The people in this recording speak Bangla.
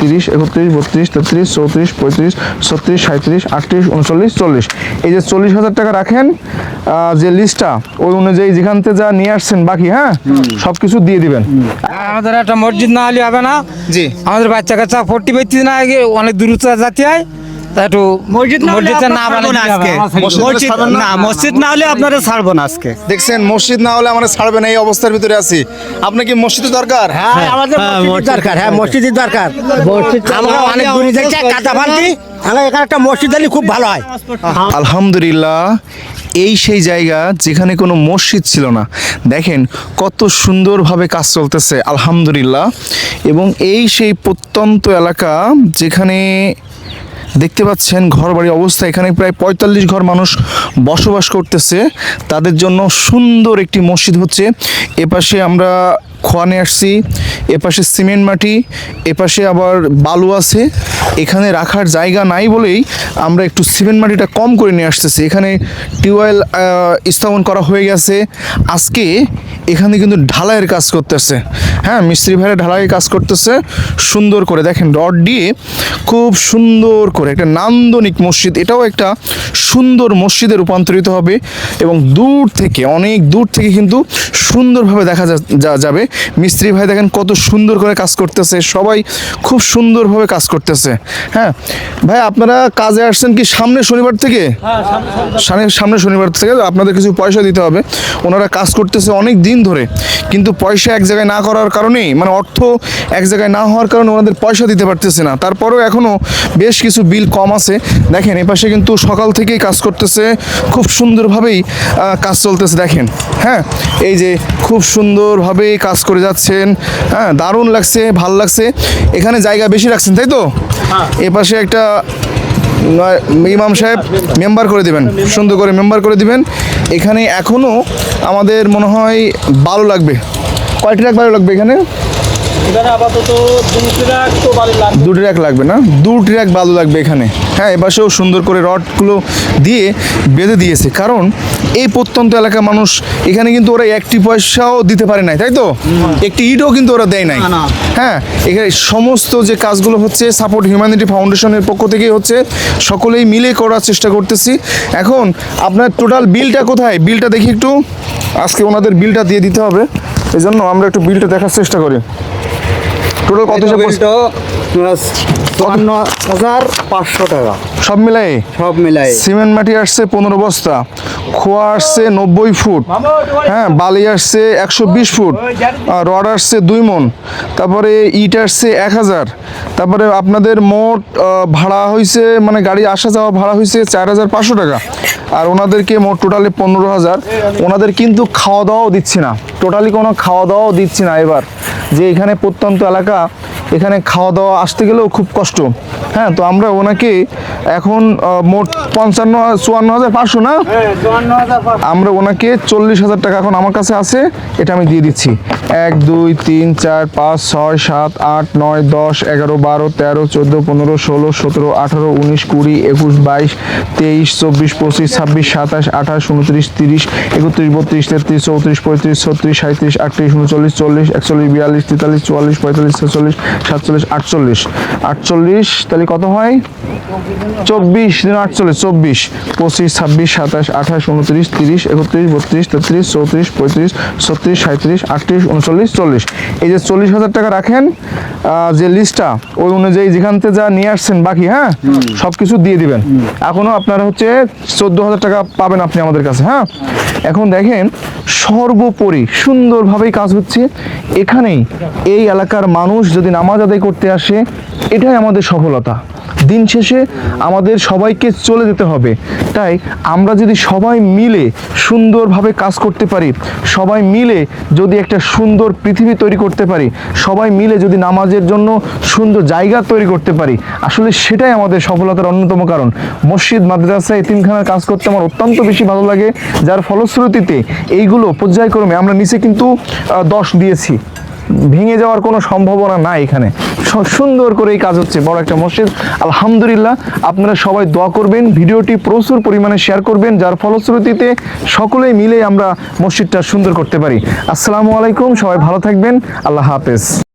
তিরিশ একত্রিশ বত্রিশ তেত্রিশ চৌত্রিশ পঁয়ত্রিশ ছত্রিশ সাঁত্রিশ আটত্রিশ উনচল্লিশ চল্লিশ। এই যে চল্লিশ হাজার টাকা রাখেন যে লিস্টটা ওই অনুযায়ী যেখান থেকে যা নিয়ে আসছেন বাকি হ্যাঁ সব কিছু দিয়ে দিবেন। আমাদের একটা মসজিদ না হলে হবে না। জি। আমাদের বাচ্চা কাচ্চা ফোর্টি পেয়েছি না আগে অনেক দূরত্ব জাতি হয়। একটু মসজিদ না না বানালে ছাড়বো না কি হবে? আজকে। মসজিদ না? মসজিদ না হলে আপনারা ছাড়বো না আজকে। দেখছেন মসজিদ না হলে আমরা ছাড়বে না এই অবস্থার ভিতরে আছি। আপনি কি মসজিদ দরকার? হ্যাঁ আমাদের মসজিদ দরকার হ্যাঁ মসজিদের দরকার। আমরা অনেক দূরে যাচ্ছি কাঁচা ফান্তি আমরা এখানে একটা মসজিদ হলে খুব ভালো হয়। আলহামদুলিল্লাহ এই সেই জায়গা যেখানে কোনো মসজিদ ছিল না। দেখেন কত সুন্দরভাবে কাজ চলতেছে আলহামদুলিল্লাহ। এবং এই সেই প্রত্যন্ত এলাকা যেখানে দেখতে পাচ্ছেন ঘর বাড়ি অবস্থা। এখানে প্রায় পঁয়তাল্লিশ ঘর মানুষ বসবাস করতেছে। তাদের জন্য সুন্দর একটি মসজিদ হচ্ছে। এপাশে আমরা খোয়ানে আসছি। এপাশে সিমেন্ট মাটি, এপাশে আবার বালু আছে। এখানে রাখার জায়গা নাই বলেই আমরা একটু সিমেন্ট মাটিটা কম করে নিয়ে আসতেছি। এখানে টিউবওয়েল স্থাপন করা হয়ে গেছে। আজকে এখানে কিন্তু ঢালাইয়ের কাজ করতেছে। হ্যাঁ মিস্ত্রি ভাইরা ঢালাইয়ের কাজ করতেছে। সুন্দর করে দেখেন, রড দিয়ে খুব সুন্দর করে একটা নান্দনিক মসজিদ। এটাও একটা সুন্দর মসজিদে রূপান্তরিত হবে এবং দূর থেকে, অনেক দূর থেকে কিন্তু সুন্দরভাবে দেখা যাবে। মিস্ত্রি ভাই দেখেন কত সুন্দর করে কাজ করতেছে সবাই খুব সুন্দরভাবে কাজ করতেছে। হ্যাঁ ভাই আপনারা কাজে আসছেন কি সামনে শনিবার থেকে? সামনে সামনে শনিবার থেকে আপনাদের কিছু পয়সা দিতে হবে। ওনারা কাজ করতেছে অনেক দিন ধরে কিন্তু পয়সা এক জায়গায় না করার কারণেই মানে অর্থ এক জায়গায় না হওয়ার কারণে ওনাদের পয়সা দিতে পারতেছে না। তারপরেও এখনও বেশ কিছু বিল কম আছে। দেখেন এপাশে কিন্তু সকাল থেকেই কাজ করতেছে খুব সুন্দরভাবেই কাজ চলতেছে দেখেন। হ্যাঁ এই যে খুব সুন্দরভাবেই কাজ করে যাচ্ছেন হ্যাঁ দারুণ লাগছে ভালো লাগছে। এখানে জায়গা বেশি রাখছেন তাই তো? এপাশে একটা ইমাম সাহেব মেম্বার করে দিবেন সুন্দর করে মেম্বার করে দিবেন। এখানে এখনও আমাদের মনে হয় ভালো লাগবে। কয়টি রাখ ভালো লাগবে এখানে? দু ট্রাক লাগবে না? দু ট্রাক বালু লাগবে এখানে। হ্যাঁ এপাশেও সুন্দর করে রডগুলো দিয়ে বেঁধে দিয়েছে। কারণ এই প্রত্যন্ত এলাকার মানুষ এখানে কিন্তু ওরা একটি পয়সাও দিতে পারে নাই তাই তো? একটি ইটও কিন্তু ওরা দেয় নাই। হ্যাঁ এখানে সমস্ত যে কাজগুলো হচ্ছে সাপোর্ট হিউম্যানিটি ফাউন্ডেশনের পক্ষ থেকেই হচ্ছে সকলেই মিলে করার চেষ্টা করতেছি। এখন আপনার টোটাল বিলটা কোথায়? বিলটা দেখি একটু। আজকে ওনাদের বিলটা দিয়ে দিতে হবে। এই জন্য আমরা একটু বিলটা দেখার চেষ্টা করি। টোটাল কত? চুয়ান্ন হাজার পাঁচশো টাকা। সব মিলাই? সব মিলাই। সিমেন্ট মাটি আসছে পনেরো বস্তা খোয়া আসছে নব্বই ফুট হ্যাঁ বালি আসছে একশো বিশ ফুট আর রড আসছে দুই মন তারপরে ইট আসছে এক হাজার তারপরে আপনাদের মোট ভাড়া হয়েছে মানে গাড়ি আসা যাওয়া ভাড়া হয়েছে চার হাজার পাঁচশো টাকা আর ওনাদেরকে মোট টোটালি পনেরো হাজার ওনাদের কিন্তু খাওয়া দাওয়াও দিচ্ছি না টোটালি কোনো খাওয়া দাওয়াও দিচ্ছি না এবার। যে এখানে প্রত্যন্ত এলাকা এখানে খাওয়া দাওয়া আসতে গেলেও খুব কষ্ট। হ্যাঁ তো আমরা ওনাকে এখন মোট পঞ্চান্ন চুয়ান্ন হাজার পাঁচশো না? আমরা ওনাকে চল্লিশ হাজার টাকা এখন আমার কাছে আছে এটা আমি দিয়ে দিচ্ছি। এক দুই তিন চার পাঁচ ছয় সাত আট নয় দশ এগারো বারো তেরো চোদ্দ পনেরো ষোলো সতেরো আঠারো উনিশ কুড়ি একুশ বাইশ তেইশ চব্বিশ পঁচিশ ছাব্বিশ সাতাশ আঠাশ উনত্রিশ তিরিশ একত্রিশ বত্রিশ তেত্রিশ চৌত্রিশ পঁয়ত্রিশ ছত্রিশ সাঁত্রিশ আটত্রিশ উনচল্লিশ চল্লিশ একচল্লিশ বিয়াল্লিশ তেতাল্লিশ চুয়াল্লিশ পঁয়তাল্লিশ ছেচল্লিশ সাতচল্লিশ, আটচল্লিশ। আটচল্লিশ, তাহলে কত হয়? চব্বিশ, দিন আটচল্লিশ, চব্বিশ। পঁচিশ, ছাব্বিশ, সাতাশ, আঠাশ, উনত্রিশ, তিরিশ, একত্রিশ, বত্রিশ, তেত্রিশ, চৌত্রিশ, পঁয়ত্রিশ, ছত্রিশ সাঁত্রিশ আটত্রিশ, উনচল্লিশ, চল্লিশ। এই যে চল্লিশ হাজার টাকা রাখেন যে লিস্টটা ওই অনুযায়ী যেখান থেকে যা নিয়ে আসছেন বাকি হ্যাঁ? সব কিছু দিয়ে দিবেন। এখনও আপনারা হচ্ছে চোদ্দ হাজার টাকা পাবেন আপনি আমাদের কাছে হ্যাঁ? এখন দেখেন সর্বোপরি সুন্দরভাবেই কাজ হচ্ছে। এখানেই এই এলাকার মানুষ যদি নামাজ আদায় করতে আসে এটাই আমাদের সফলতা। দিন শেষে আমাদের সবাইকে চলে যেতে হবে। তাই আমরা যদি সবাই মিলে সুন্দরভাবে কাজ করতে পারি সবাই মিলে যদি একটা সুন্দর পৃথিবী তৈরি করতে পারি সবাই মিলে যদি নামাজের জন্য সুন্দর জায়গা তৈরি করতে পারি। আসলে সেটাই আমাদের সফলতার অন্যতম কারণ। মসজিদ, মাদ্রাসা, এতিমখানার কাজ করতে আমার অত্যন্ত বেশি ভালো লাগে। যার ফলশ্রুতিতে এইগুলো পর্যায়ক্রমে আমরা নিচে কিন্তু দশ দিয়েছি। ভেঙে যাওয়ার কোনো সম্ভাবনা নাই এখানে। সুন্দর করে এই কাজ হচ্ছে। বড় একটা মসজিদ। আলহামদুলিল্লাহ, আপনারা সবাই দোয়া করবেন। ভিডিওটি প্রচুর পরিমাণে শেয়ার করবেন, যার ফলশ্রুতিতে সকলেই মিলে আমরা মসজিদটা সুন্দর করতে পারি। আসসালামু আলাইকুম, সবাই ভালো থাকবেন। আল্লাহ হাফেজ।